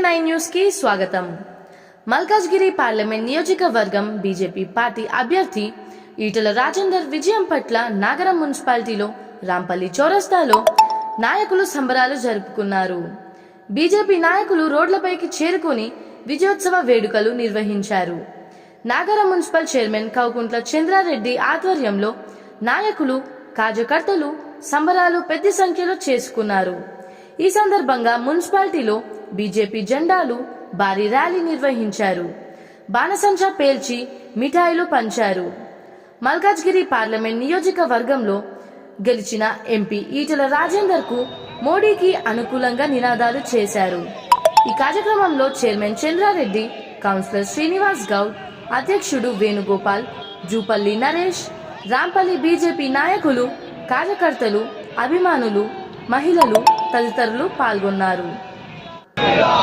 న్యూస్కి స్వాగతం. మల్కాజ్గిరి పార్లమెంట్ నియోజకవర్గం బీజేపీ పార్టీ అభ్యర్థి ఈటల రాజేందర్ విజయం పట్ల నాగరం మున్సిపాలిటీలో రాంపల్లి చౌరస్తాలో నాయకులు సంబరాలు జరుపుకున్నారు. బీజేపీ నాయకులు రోడ్లపైకి చేరుకొని విజయోత్సవ వేడుకలు నిర్వహించారు. నాగరం మున్సిపల్ చైర్మన్ కౌకుంట్ల చంద్రారెడ్డి ఆధ్వర్యంలో నాయకులు కార్యకర్తలు సంబరాలు పెద్ద సంఖ్యలో చేసుకున్నారు. ఈ సందర్భంగా మున్సిపాలిటీలో బీజేపీ జెండాలు భారీ ర్యాలీ నిర్వహించారు. బాణసంచా పేల్చి మిఠాయిలు పంచారు. మల్కాజ్గిరి పార్లమెంట్ నియోజకవర్గంలో గెలిచిన ఎంపీ ఈటల రాజేందర్కు మోడీకి అనుకూలంగా నినాదాలు చేశారు. ఈ కార్యక్రమంలో చైర్మన్ చంద్రారెడ్డి కౌన్సిలర్ శ్రీనివాస్ గౌడ్ అధ్యక్షుడు వేణుగోపాల్ జూపల్లి నరేష్ రాంపల్లి బీజేపీ నాయకులు కార్యకర్తలు అభిమానులు మహిళలు తదితరులు పాల్గొన్నారు. Yeah.